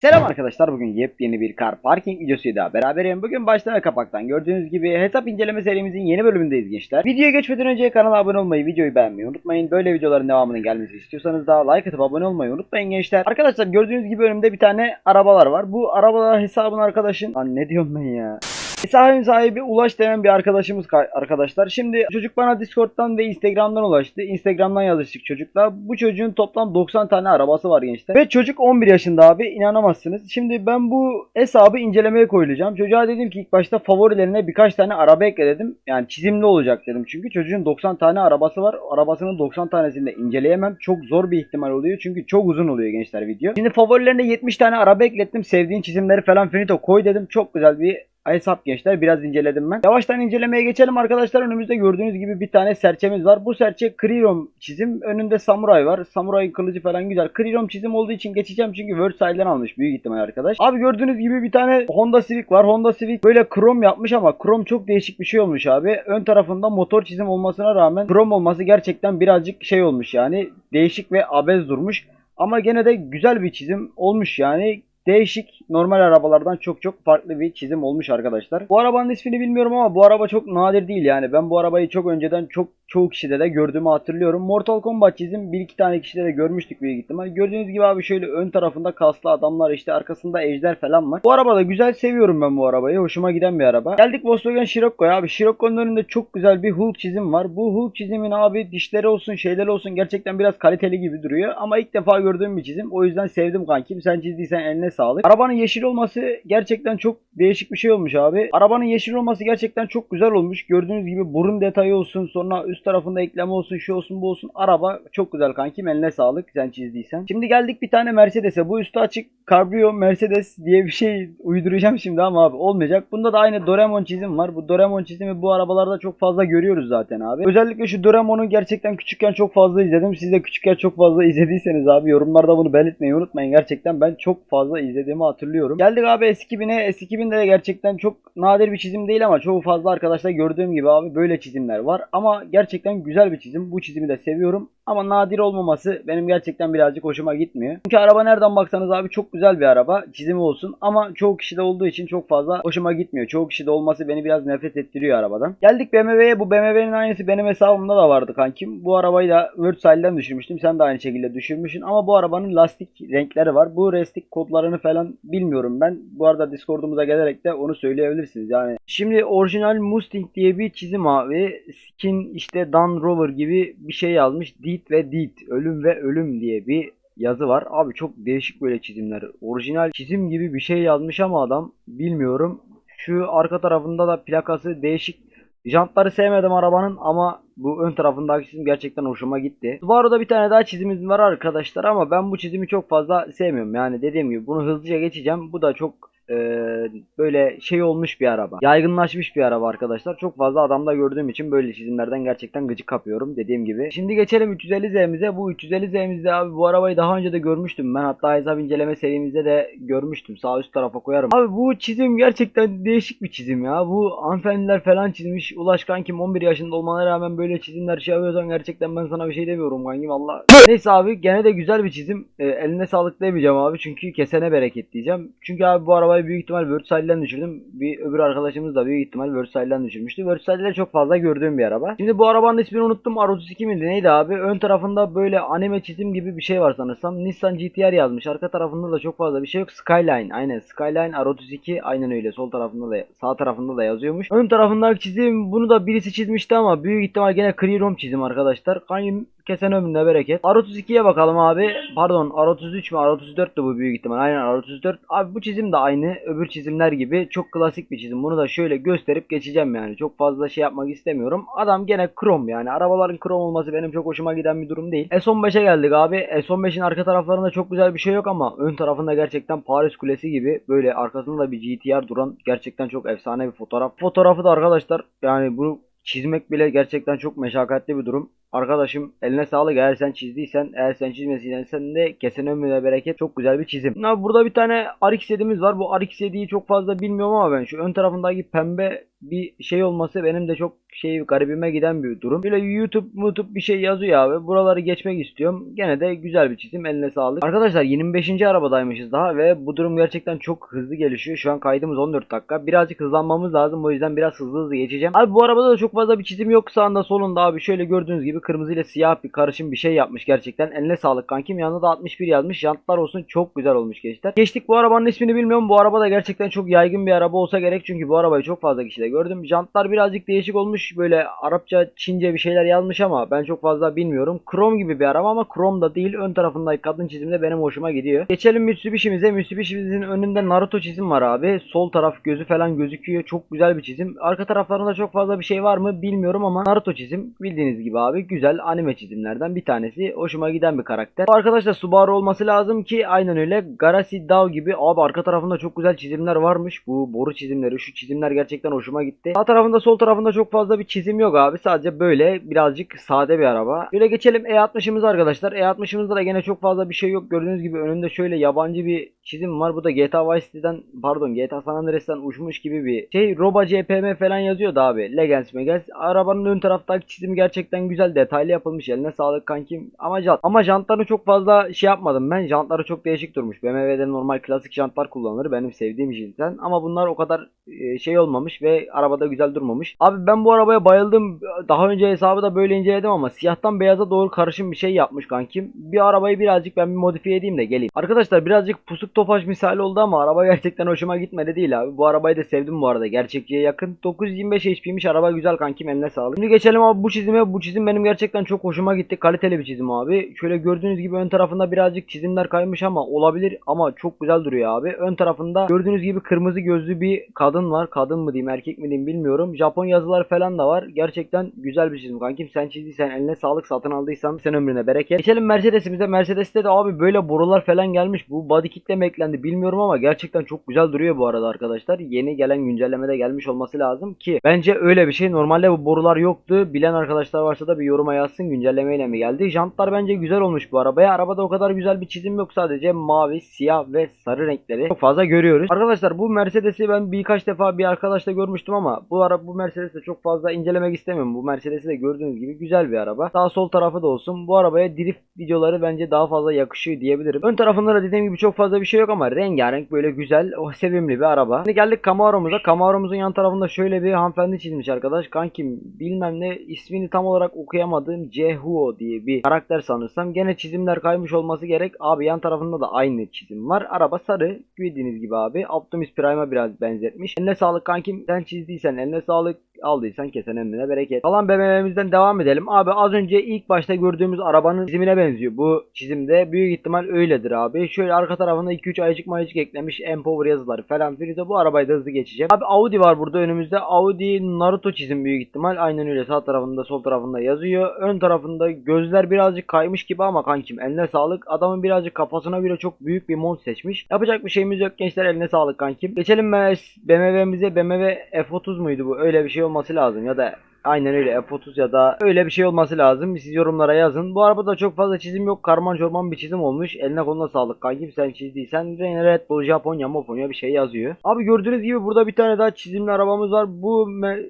Selam arkadaşlar bugün yepyeni bir car parking videosuyla beraberim. Bugün baştan ve kapaktan gördüğünüz gibi hesap inceleme serimizin yeni bölümündeyiz gençler. Videoya geçmeden önce kanala abone olmayı, videoyu beğenmeyi unutmayın. Böyle videoların devamının gelmesini istiyorsanız da like atıp abone olmayı unutmayın gençler. Arkadaşlar gördüğünüz gibi önümde bir tane arabalar var. Bu arabalar hesabın arkadaşın... Lan ne diyorum ben ya? Hesabın sahibi Ulaş denen bir arkadaşımız ka- arkadaşlar. Şimdi çocuk bana Discord'dan ve Instagram'dan ulaştı. Instagram'dan yazıştık çocukla. Bu çocuğun toplam 90 tane arabası var gençler. Ve çocuk 11 yaşında abi inanamazsınız. Şimdi ben bu hesabı incelemeye koyulacağım. Çocuğa dedim ki ilk başta favorilerine birkaç tane araba ekle dedim. Yani çizimli olacak dedim. Çünkü çocuğun 90 tane arabası var. Arabasının 90 tanesini de inceleyemem. Çok zor bir ihtimal oluyor. Çünkü çok uzun oluyor gençler video. Şimdi favorilerine 70 tane araba eklettim. Sevdiğin çizimleri falan finito koy dedim. Çok güzel bir hesap gençler. Biraz inceledim ben. Yavaştan incelemeye geçelim arkadaşlar. Önümüzde gördüğünüz gibi bir tane serçemiz var. Bu serçe Krirom çizim. Önünde samuray var. Samurayın kılıcı falan güzel. Krirom çizim olduğu için geçeceğim çünkü Wordside'den almış büyük ihtimal arkadaş. Abi gördüğünüz gibi bir tane Honda Civic var. Honda Civic böyle krom yapmış ama krom çok değişik bir şey olmuş abi. Ön tarafında motor çizim olmasına rağmen krom olması gerçekten birazcık şey olmuş yani. Değişik ve abez durmuş. Ama gene de güzel bir çizim olmuş yani. Değişik normal arabalardan çok çok farklı bir çizim olmuş arkadaşlar. Bu arabanın ismini bilmiyorum ama bu araba çok nadir değil yani. Ben bu arabayı çok önceden çok çoğu kişide de gördüğümü hatırlıyorum. Mortal Kombat çizim bir iki tane kişide de görmüştük büyük ihtimal. Gördüğünüz gibi abi şöyle ön tarafında kaslı adamlar işte arkasında ejder falan var. Bu araba da güzel seviyorum ben bu arabayı. Hoşuma giden bir araba. Geldik Volkswagen Scirocco'ya abi. Scirocco'nun önünde çok güzel bir Hulk çizim var. Bu Hulk çizimin abi dişleri olsun şeyler olsun gerçekten biraz kaliteli gibi duruyor. Ama ilk defa gördüğüm bir çizim. O yüzden sevdim kankim. Sen çizdiysen eline sağlık. Arabanın yeşil olması gerçekten çok değişik bir şey olmuş abi. Arabanın yeşil olması gerçekten çok güzel olmuş. Gördüğünüz gibi burun detayı olsun sonra üst tarafında ekleme olsun şu olsun bu olsun. Araba çok güzel kankim eline sağlık sen çizdiysen. Şimdi geldik bir tane Mercedes'e. Bu üstü açık Cabrio Mercedes diye bir şey uyduracağım şimdi ama abi olmayacak. Bunda da aynı Doraemon çizim var. Bu Doraemon çizimi bu arabalarda çok fazla görüyoruz zaten abi. Özellikle şu Doraemon'u gerçekten küçükken çok fazla izledim. Siz de küçükken çok fazla izlediyseniz abi yorumlarda bunu belirtmeyi unutmayın. Gerçekten ben çok fazla izlediğimi hatırlıyorum. Geldik abi S2000'e. S2000'de de gerçekten çok nadir bir çizim değil ama çok fazla arkadaşlar gördüğüm gibi abi böyle çizimler var. Ama gerçekten güzel bir çizim. Bu çizimi de seviyorum. Ama nadir olmaması benim gerçekten birazcık hoşuma gitmiyor. Çünkü araba nereden baksanız abi çok güzel bir araba. Çizimi olsun. Ama çoğu kişide olduğu için çok fazla hoşuma gitmiyor. Çoğu kişide olması beni biraz nefret ettiriyor arabadan. Geldik BMW'ye. Bu BMW'nin aynısı benim hesabımda da vardı kankim. Bu arabayı da Wordside'den düşürmüştüm. Sen de aynı şekilde düşürmüşsün. Ama bu arabanın lastik renkleri var. Bu lastik kodlarını falan bilmiyorum ben. Bu arada Discord'umuza gelerek de onu söyleyebilirsiniz. Yani şimdi orijinal Mustang diye bir çizim abi. Skin işte Dan Rover gibi bir şey yazmış. Deed ve Deed. Ölüm ve ölüm diye bir yazı var. Abi çok değişik böyle çizimler. Orijinal çizim gibi bir şey yazmış ama adam bilmiyorum. Şu arka tarafında da plakası değişik. Jantları sevmedim arabanın ama bu ön tarafındaki çizim gerçekten hoşuma gitti. Subaru'da bir tane daha çizimimiz var arkadaşlar ama ben bu çizimi çok fazla sevmiyorum. Yani dediğim gibi bunu hızlıca geçeceğim. Bu da çok eee, böyle şey olmuş bir araba. Yaygınlaşmış bir araba arkadaşlar. Çok fazla adamda gördüğüm için böyle çizimlerden gerçekten gıcık kapıyorum dediğim gibi. Şimdi geçelim 350Z'mize. Bu 350Z'mizde abi bu arabayı daha önce de görmüştüm. Ben hatta hesap inceleme serimizde de görmüştüm. Sağ üst tarafa koyarım. Abi bu çizim gerçekten değişik bir çizim ya. Bu hanımefendiler falan çizmiş. Ulaş kankim 11 yaşında olmana rağmen böyle çizimler şey yapıyorsan gerçekten ben sana bir şey demiyorum kankim Allah. Neyse abi gene de güzel bir çizim. Ee, eline sağlık demeyeceğim abi. Çünkü kesene bereket diyeceğim. Çünkü abi bu arabayı büyük ihtimal Wordside'den düşürdüm. Bir öbür arkadaşımız da büyük ihtimal Wordside'den düşürmüştü. Wordside'de çok fazla gördüğüm bir araba. Şimdi bu arabanın ismini unuttum. R32 miydi neydi abi? Ön tarafında böyle anime çizim gibi bir şey var sanırsam. Nissan GTR yazmış. Arka tarafında da çok fazla bir şey yok. Skyline. Aynen Skyline R32 aynen öyle. Sol tarafında da sağ tarafında da yazıyormuş. Ön tarafındaki çizim bunu da birisi çizmişti ama büyük ihtimal gene Krirom çizim arkadaşlar. Kanyum kesen ömrüne bereket. R32'ye bakalım abi. Pardon R33 mü? R34 de bu büyük ihtimal. Aynen R34. Abi bu çizim de aynı. Öbür çizimler gibi. Çok klasik bir çizim. Bunu da şöyle gösterip geçeceğim yani. Çok fazla şey yapmak istemiyorum. Adam gene krom yani. Arabaların krom olması benim çok hoşuma giden bir durum değil. S15'e geldik abi. S15'in arka taraflarında çok güzel bir şey yok ama ön tarafında gerçekten Paris Kulesi gibi böyle arkasında da bir GTR duran gerçekten çok efsane bir fotoğraf. Fotoğrafı da arkadaşlar yani bu çizmek bile gerçekten çok meşakkatli bir durum. Arkadaşım eline sağlık eğer sen çizdiysen eğer sen çizmesin de kesin ömrüne bereket çok güzel bir çizim. Abi burada bir tane RX 7'miz var. Bu RX 7'yi çok fazla bilmiyorum ama ben şu ön tarafındaki pembe bir şey olması benim de çok şey garibime giden bir durum. Böyle YouTube, YouTube bir şey yazıyor abi. Buraları geçmek istiyorum. Gene de güzel bir çizim. Eline sağlık. Arkadaşlar 25. arabadaymışız daha ve bu durum gerçekten çok hızlı gelişiyor. Şu an kaydımız 14 dakika. Birazcık hızlanmamız lazım. O yüzden biraz hızlı hızlı geçeceğim. Abi bu arabada da çok fazla bir çizim yok. Sağında solunda abi şöyle gördüğünüz gibi kırmızı ile siyah bir karışım bir şey yapmış gerçekten. Eline sağlık kankim. Yanında da 61 yazmış. Jantlar olsun çok güzel olmuş gençler. Geçtik bu arabanın ismini bilmiyorum. Bu araba da gerçekten çok yaygın bir araba olsa gerek. Çünkü bu arabayı çok fazla gördüm. Jantlar birazcık değişik olmuş. Böyle Arapça, Çince bir şeyler yazmış ama ben çok fazla bilmiyorum. Krom gibi bir araba ama krom da değil. Ön tarafındaki kadın çizimde benim hoşuma gidiyor. Geçelim Mitsubishi'mize. Mitsubishi'mizin önünde Naruto çizim var abi. Sol taraf gözü falan gözüküyor. Çok güzel bir çizim. Arka taraflarında çok fazla bir şey var mı bilmiyorum ama Naruto çizim bildiğiniz gibi abi. Güzel anime çizimlerden bir tanesi. Hoşuma giden bir karakter. Bu arkadaşlar Subaru olması lazım ki aynen öyle. Garashi Dao gibi abi arka tarafında çok güzel çizimler varmış. Bu boru çizimleri şu çizimler gerçekten hoşuma gitti. Sağ tarafında sol tarafında çok fazla bir çizim yok abi. Sadece böyle birazcık sade bir araba. Böyle geçelim E60'ımız arkadaşlar. E60'ımızda da gene çok fazla bir şey yok. Gördüğünüz gibi önünde şöyle yabancı bir çizim var. Bu da GTA Vice City'den pardon GTA San Andreas'tan uçmuş gibi bir şey. Roba CPM falan yazıyordu abi. Legends Megans. Arabanın ön taraftaki çizim gerçekten güzel. Detaylı yapılmış. Eline sağlık kankim. Ama jant. Ama jantlarını çok fazla şey yapmadım ben. Jantları çok değişik durmuş. BMW'de normal klasik jantlar kullanılır. Benim sevdiğim jinsten. Ama bunlar o kadar e, şey olmamış ve arabada güzel durmamış. Abi ben bu arabaya bayıldım. Daha önce hesabı da böyle inceledim ama siyahtan beyaza doğru karışım bir şey yapmış kankim. Bir arabayı birazcık ben bir modifiye edeyim de geleyim. Arkadaşlar birazcık pusuk tofaş misali oldu ama araba gerçekten hoşuma gitmedi değil abi. Bu arabayı da sevdim bu arada. Gerçekçiye yakın. 925 HP'miş araba güzel kankim eline sağlık. Şimdi geçelim abi bu çizime. Bu çizim benim gerçekten çok hoşuma gitti. Kaliteli bir çizim abi. Şöyle gördüğünüz gibi ön tarafında birazcık çizimler kaymış ama olabilir ama çok güzel duruyor abi. Ön tarafında gördüğünüz gibi kırmızı gözlü bir kadın var. Kadın mı diyeyim erkek mi diyeyim bilmiyorum. Japon yazılar falan da var. Gerçekten güzel bir çizim kankim. Sen çizdiysen eline sağlık satın aldıysan sen ömrüne bereket. Geçelim Mercedes'imize. Mercedes'te de abi böyle borular falan gelmiş. Bu body kitle eklendi bilmiyorum ama gerçekten çok güzel duruyor bu arada arkadaşlar. Yeni gelen güncellemede gelmiş olması lazım ki bence öyle bir şey. Normalde bu borular yoktu. Bilen arkadaşlar varsa da bir yoruma yazsın güncellemeyle mi geldi. Jantlar bence güzel olmuş bu arabaya. Arabada o kadar güzel bir çizim yok sadece mavi, siyah ve sarı renkleri çok fazla görüyoruz. Arkadaşlar bu Mercedes'i ben birkaç defa bir arkadaşla görmüştüm ama bu araba bu Mercedes'i çok fazla incelemek istemiyorum. Bu Mercedes'i de gördüğünüz gibi güzel bir araba. Sağ sol tarafı da olsun. Bu arabaya drift videoları bence daha fazla yakışıyor diyebilirim. Ön tarafında da dediğim gibi çok fazla bir şey yok ama rengarenk böyle güzel, o sevimli bir araba. Şimdi geldik Camaro'muza. Camaro'muzun yan tarafında şöyle bir hanımefendi çizmiş arkadaş. Kankim bilmem ne ismini tam olarak okuyamadığım Jehuo diye bir karakter sanırsam. Gene çizimler kaymış olması gerek. Abi yan tarafında da aynı çizim var. Araba sarı. Bildiğiniz gibi abi. Optimus Prime'a biraz benzetmiş. Eline sağlık kankim. Sen çizdiysen eline sağlık aldıysan kesen emrine bereket. Kalan BMW'mizden devam edelim. Abi az önce ilk başta gördüğümüz arabanın çizimine benziyor. Bu çizimde büyük ihtimal öyledir abi. Şöyle arka tarafında 2-3 ayıcık mayıcık eklemiş. Empower yazıları falan filan. Bu arabayı da hızlı geçeceğim. Abi Audi var burada önümüzde. Audi Naruto çizim büyük ihtimal. Aynen öyle sağ tarafında sol tarafında yazıyor. Ön tarafında gözler birazcık kaymış gibi ama kankim eline sağlık. Adamın birazcık kafasına göre çok büyük bir mont seçmiş. Yapacak bir şeyimiz yok gençler eline sağlık kankim. Geçelim BMW'mize. BMW F30 muydu bu? Öyle bir şey olması lazım ya da Aynen öyle F30 ya da öyle bir şey olması lazım. Siz yorumlara yazın. Bu arabada çok fazla çizim yok. Karman çorman bir çizim olmuş. Eline koluna sağlık kankim sen çizdiysen. Red Bull, Japonya, Moponya bir şey yazıyor. Abi gördüğünüz gibi burada bir tane daha çizimli arabamız var. Bu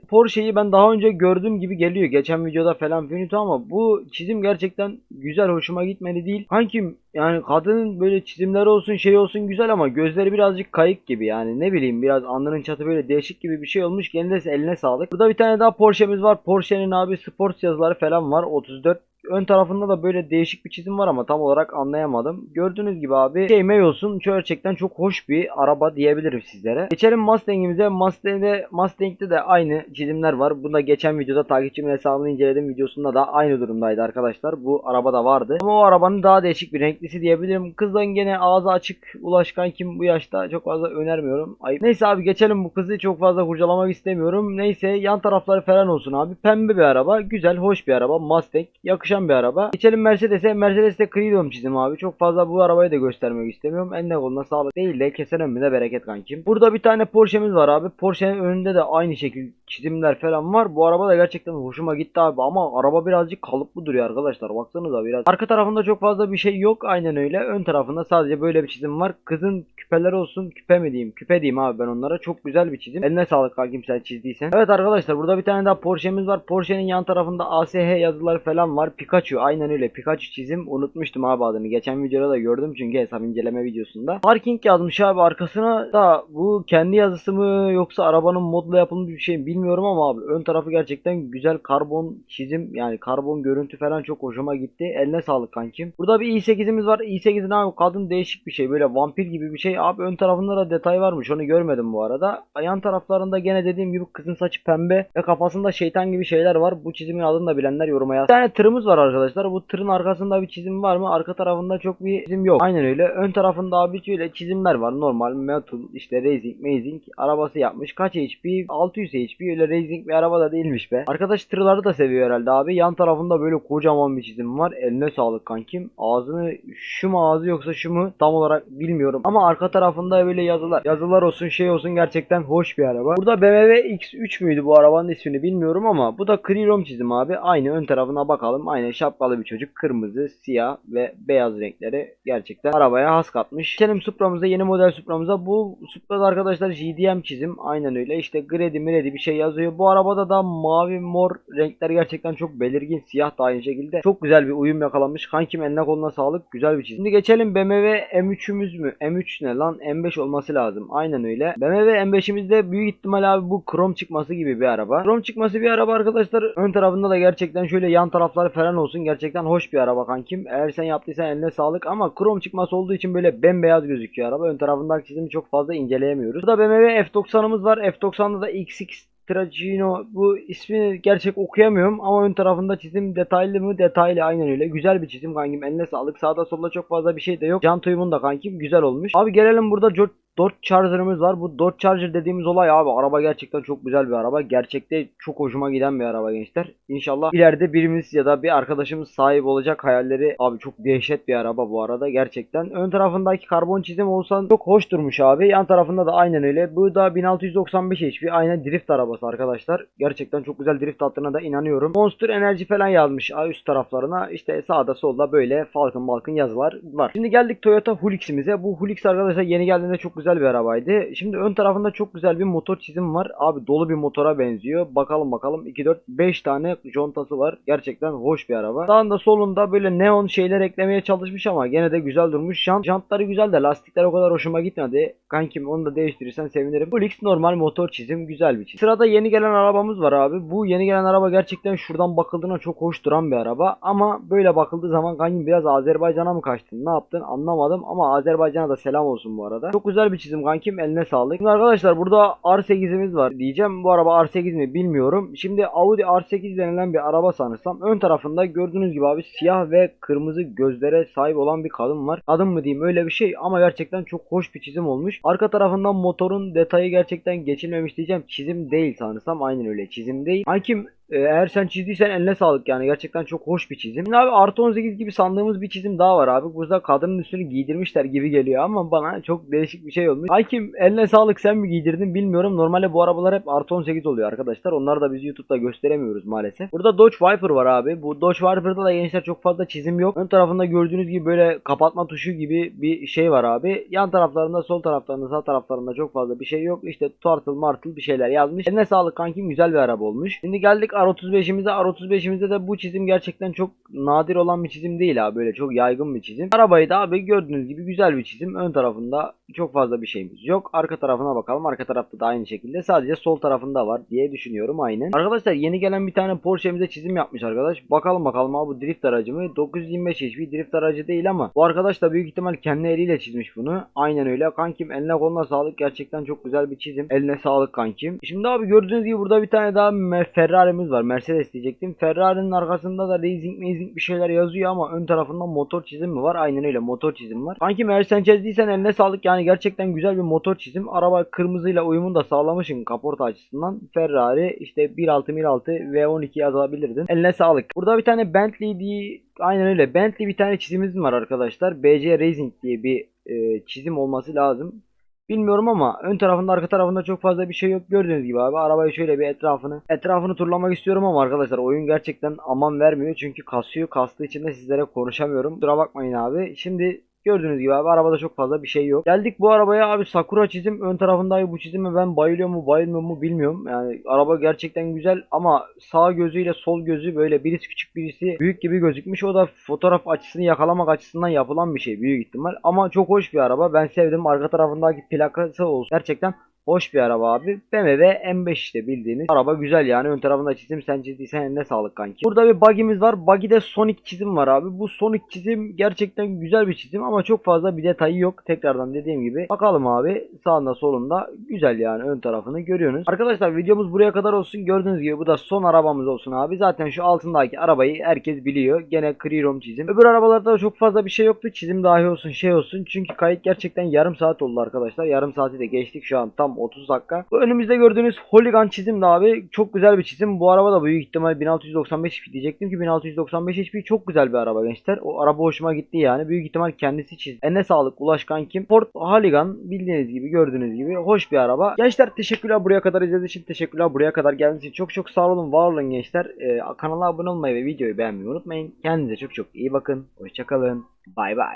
Porsche'yi ben daha önce gördüğüm gibi geliyor. Geçen videoda falan finito ama bu çizim gerçekten güzel. Hoşuma gitmedi değil. Kankim yani kadının böyle çizimleri olsun şey olsun güzel ama gözleri birazcık kayık gibi yani ne bileyim biraz alnının çatı böyle değişik gibi bir şey olmuş. Kendisi eline sağlık. Burada bir tane daha Porsche'miz var. Porsche'nin abi sports yazıları falan var. 34 Ön tarafında da böyle değişik bir çizim var ama tam olarak anlayamadım. Gördüğünüz gibi abi şey olsun gerçekten çok hoş bir araba diyebilirim sizlere. Geçelim Mustang'imize. Mustang'de, Mustang'de de aynı çizimler var. Bunda geçen videoda takipçimin hesabını inceledim videosunda da aynı durumdaydı arkadaşlar. Bu araba da vardı. Ama o arabanın daha değişik bir renklisi diyebilirim. Kızdan gene ağzı açık ulaşkan kim bu yaşta çok fazla önermiyorum. Ayıp. Neyse abi geçelim bu kızı çok fazla kurcalamak istemiyorum. Neyse yan tarafları falan olsun abi. Pembe bir araba. Güzel hoş bir araba. Mustang. Yakışıklı yakışan bir araba. Geçelim Mercedes'e. Mercedes'te Creedom çizim abi. Çok fazla bu arabayı da göstermek istemiyorum. Eline koluna sağlık değil de kesen ömrüne bereket kankim. Burada bir tane Porsche'miz var abi. Porsche'nin önünde de aynı şekil çizimler falan var. Bu araba da gerçekten hoşuma gitti abi ama araba birazcık kalıplı duruyor arkadaşlar. Baksanıza biraz. Arka tarafında çok fazla bir şey yok. Aynen öyle. Ön tarafında sadece böyle bir çizim var. Kızın küpeleri olsun. Küpe mi diyeyim? Küpe diyeyim abi ben onlara. Çok güzel bir çizim. Eline sağlık kankim sen çizdiysen. Evet arkadaşlar burada bir tane daha Porsche'miz var. Porsche'nin yan tarafında ASH yazıları falan var. Pikachu aynen öyle. Pikachu çizim. Unutmuştum abi adını. Geçen videoda da gördüm çünkü hesap inceleme videosunda. Parking yazmış abi arkasına da bu kendi yazısı mı yoksa arabanın modla yapılmış bir şey mi bilmiyorum ama abi ön tarafı gerçekten güzel karbon çizim yani karbon görüntü falan çok hoşuma gitti. Eline sağlık kankim. Burada bir i8'imiz var. i8'in abi kadın değişik bir şey böyle vampir gibi bir şey. Abi ön tarafında da detay varmış onu görmedim bu arada. Yan taraflarında gene dediğim gibi kızın saçı pembe ve kafasında şeytan gibi şeyler var. Bu çizimin adını da bilenler yoruma yaz. Bir tane tırımız var arkadaşlar. Bu tırın arkasında bir çizim var mı? Arka tarafında çok bir çizim yok. Aynen öyle. Ön tarafında abi şöyle çizimler var. Normal metal işte racing mazing arabası yapmış. Kaç HP? 600 HP. Öyle racing bir araba da değilmiş be. Arkadaş tırları da seviyor herhalde abi. Yan tarafında böyle kocaman bir çizim var. Eline sağlık kankim. Ağzını şu mu ağzı yoksa şu mu tam olarak bilmiyorum. Ama arka tarafında böyle yazılar. Yazılar olsun şey olsun gerçekten hoş bir araba. Burada BMW X3 müydü bu arabanın ismini bilmiyorum ama bu da Krirom çizim abi. Aynı ön tarafına bakalım. Aynı şapkalı bir çocuk. Kırmızı, siyah ve beyaz renkleri gerçekten arabaya has katmış. Geçelim Supra'mıza yeni model Supra'mıza. Bu Supra'da arkadaşlar GDM çizim. Aynen öyle. İşte gredi miredi bir şey yazıyor. Bu arabada da mavi mor renkler gerçekten çok belirgin. Siyah da aynı şekilde. Çok güzel bir uyum yakalamış. Kankim eline koluna sağlık. Güzel bir çizim. Şimdi geçelim BMW M3'ümüz mü? M3 ne lan? M5 olması lazım. Aynen öyle. BMW M5'imizde büyük ihtimal abi bu krom çıkması gibi bir araba. Krom çıkması bir araba arkadaşlar. Ön tarafında da gerçekten şöyle yan tarafları falan olsun. Gerçekten hoş bir araba kankim. Eğer sen yaptıysan eline sağlık ama krom çıkması olduğu için böyle bembeyaz gözüküyor araba. Ön tarafındaki çizimi çok fazla inceleyemiyoruz. Burada BMW F90'ımız var. F90'da da XX Trajino bu ismini gerçek okuyamıyorum ama ön tarafında çizim detaylı mı detaylı aynen öyle güzel bir çizim kankim eline sağlık sağda solda çok fazla bir şey de yok can tuyumun da kankim güzel olmuş abi gelelim burada Dodge Charger'ımız var. Bu Dodge Charger dediğimiz olay abi araba gerçekten çok güzel bir araba. Gerçekte çok hoşuma giden bir araba gençler. İnşallah ileride birimiz ya da bir arkadaşımız sahip olacak hayalleri. Abi çok dehşet bir araba bu arada gerçekten. Ön tarafındaki karbon çizim olsan çok hoş durmuş abi. Yan tarafında da aynen öyle. Bu da 1695 HP. Aynen drift arabası arkadaşlar. Gerçekten çok güzel drift attığına da inanıyorum. Monster enerji falan yazmış üst taraflarına. İşte sağda solda böyle Falcon Balkın yazılar var. Şimdi geldik Toyota Hulix'imize. Bu Hulix arkadaşlar yeni geldiğinde çok güzel bir arabaydı. Şimdi ön tarafında çok güzel bir motor çizim var. Abi dolu bir motora benziyor. Bakalım bakalım 2 4 5 tane contası var. Gerçekten hoş bir araba. Sağında solunda böyle neon şeyler eklemeye çalışmış ama gene de güzel durmuş. Jant, jantları güzel de lastikler o kadar hoşuma gitmedi. Kankim onu da değiştirirsen sevinirim. Bu Lix normal motor çizim güzel bir çizim. Sırada yeni gelen arabamız var abi. Bu yeni gelen araba gerçekten şuradan bakıldığına çok hoş duran bir araba. Ama böyle bakıldığı zaman kankim biraz Azerbaycan'a mı kaçtın? Ne yaptın? Anlamadım ama Azerbaycan'a da selam olsun bu arada. Çok güzel bir çizim kankim eline sağlık. Şimdi arkadaşlar burada R8'imiz var diyeceğim. Bu araba R8 mi bilmiyorum. Şimdi Audi R8 denilen bir araba sanırsam. Ön tarafında gördüğünüz gibi abi siyah ve kırmızı gözlere sahip olan bir kadın var. Kadın mı diyeyim öyle bir şey ama gerçekten çok hoş bir çizim olmuş. Arka tarafından motorun detayı gerçekten geçilmemiş diyeceğim. Çizim değil sanırsam aynen öyle çizim değil. Hakim ee, eğer sen çizdiysen eline sağlık yani gerçekten çok hoş bir çizim. Abi artı 18 gibi sandığımız bir çizim daha var abi. Burada kadının üstünü giydirmişler gibi geliyor ama bana çok değişik bir şey olmuş. Hakim eline sağlık sen mi giydirdin bilmiyorum. Normalde bu arabalar hep artı 18 oluyor arkadaşlar. Onları da biz YouTube'da gösteremiyoruz maalesef. Burada Dodge Viper var abi. Bu Dodge Viper'da da gençler çok fazla çizim yok. Ön tarafında gördüğünüz gibi böyle kapatma tuşu gibi bir şey var abi. Yan taraflarında sol taraflarında sağ taraflarında çok fazla bir şey yok. İşte turtle martle bir şeyler yazmış. Eline sağlık kankim güzel bir araba olmuş. Şimdi geldik R35'imize. R35'imizde de bu çizim gerçekten çok nadir olan bir çizim değil abi. Böyle çok yaygın bir çizim. Arabayı da abi gördüğünüz gibi güzel bir çizim. Ön tarafında çok fazla bir şeyimiz yok. Arka tarafına bakalım. Arka tarafta da aynı şekilde. Sadece sol tarafında var diye düşünüyorum aynen. Arkadaşlar yeni gelen bir tane Porsche'mize çizim yapmış arkadaş. Bakalım bakalım abi bu drift aracı mı? 925 HP drift aracı değil ama bu arkadaş da büyük ihtimal kendi eliyle çizmiş bunu. Aynen öyle. Kankim eline koluna sağlık. Gerçekten çok güzel bir çizim. Eline sağlık kankim. Şimdi abi gördüğünüz gibi burada bir tane daha Ferrari'miz var. Mercedes diyecektim. Ferrari'nin arkasında da racing mazing bir şeyler yazıyor ama ön tarafında motor çizim mi var? Aynen öyle motor çizim var. Kankim eğer sen çizdiysen eline sağlık yani Yani gerçekten güzel bir motor çizim. Araba kırmızıyla uyumunu da sağlamışsın kaporta açısından. Ferrari işte 1.6 1.6 V12 yazabilirdin. Eline sağlık. Burada bir tane Bentley diye aynen öyle. Bentley bir tane çizimimiz var arkadaşlar. BC Racing diye bir e, çizim olması lazım. Bilmiyorum ama ön tarafında arka tarafında çok fazla bir şey yok. Gördüğünüz gibi abi arabayı şöyle bir etrafını etrafını turlamak istiyorum ama arkadaşlar oyun gerçekten aman vermiyor. Çünkü kasıyor. Kastığı için de sizlere konuşamıyorum. Kusura bakmayın abi. Şimdi Gördüğünüz gibi abi arabada çok fazla bir şey yok. Geldik bu arabaya abi Sakura çizim ön tarafında abi bu çizime ben bayılıyor mu bayılmıyor mu bilmiyorum. Yani araba gerçekten güzel ama sağ gözüyle sol gözü böyle birisi küçük birisi büyük gibi gözükmüş. O da fotoğraf açısını yakalamak açısından yapılan bir şey büyük ihtimal. Ama çok hoş bir araba. Ben sevdim. Arka tarafındaki plakası olsun. Gerçekten Hoş bir araba abi. BMW M5 işte bildiğiniz. Araba güzel yani. Ön tarafında çizim sen çizdiysen eline sağlık kanki. Burada bir bug'imiz var. Buggy'de Sonic çizim var abi. Bu Sonic çizim gerçekten güzel bir çizim ama çok fazla bir detayı yok. Tekrardan dediğim gibi. Bakalım abi sağında solunda güzel yani ön tarafını görüyorsunuz. Arkadaşlar videomuz buraya kadar olsun. Gördüğünüz gibi bu da son arabamız olsun abi. Zaten şu altındaki arabayı herkes biliyor. Gene Krirom çizim. Öbür arabalarda da çok fazla bir şey yoktu. Çizim dahi olsun şey olsun. Çünkü kayıt gerçekten yarım saat oldu arkadaşlar. Yarım saati de geçtik şu an tam 30 dakika. Bu önümüzde gördüğünüz Holigan çizim de abi çok güzel bir çizim. Bu araba da büyük ihtimal 1695 HP diyecektim ki 1695 HP çok güzel bir araba gençler. O araba hoşuma gitti yani. Büyük ihtimal kendisi çizdi. Eline sağlık Ulaş kankim. Ford Holigan bildiğiniz gibi gördüğünüz gibi hoş bir araba. Gençler teşekkürler buraya kadar izlediğiniz için teşekkürler. Buraya kadar geldiğiniz için çok çok sağ olun var olun gençler. Ee, kanala abone olmayı ve videoyu beğenmeyi unutmayın. Kendinize çok çok iyi bakın. Hoşçakalın. Bay bay.